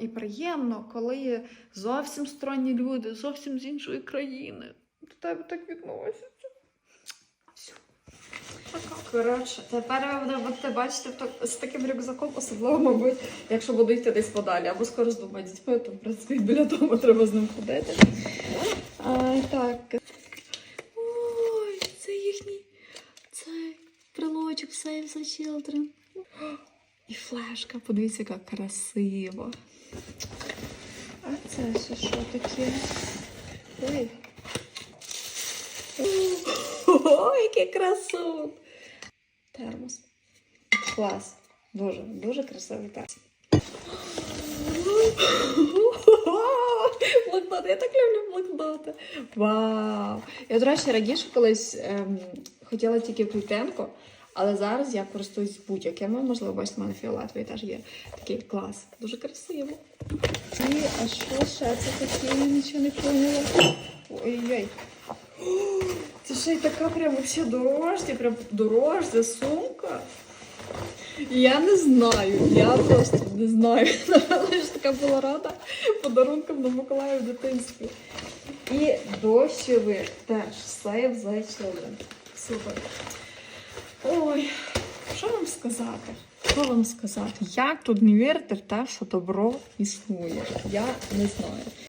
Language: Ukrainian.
І приємно, коли зовсім сторонні люди, зовсім з іншої країни до тебе так відносяться. Все. Коротше, тепер ви будете бачити з таким рюкзаком, особливо, мабуть, якщо буду йти десь подалі, або скоро з двома дітьми, то в принципі біля дому треба з ним ходити. А, так. Ой, це їхній цей брелочок Save the Children. І флешка, подивіться, яка красива. А це ще що таке? Ой. Ой, який красун! Термос. Клас. Дуже, дуже красивий термос. Блокноти, я так люблю блокноти. Вау! Я, до речі, раніше колись ем, хотіла тільки клітинку, але зараз я користуюсь будь-якими. Можливо, бачите, в мене фіолетовий теж є. Такий клас. Дуже красиво. І, а що ще це таке? Я нічого не поняла. Ой-ой. Це ще й така прям вообще дорожня, прям дорожня сумка. Я не знаю, я просто не знаю. Напевно, ж така була рада подарунком на Миколаю в дитинстві. І дощовик теж Save the Children. Супер. Сказати? Що вам сказати? Як тут не вірити в те, що добро існує? Я не знаю.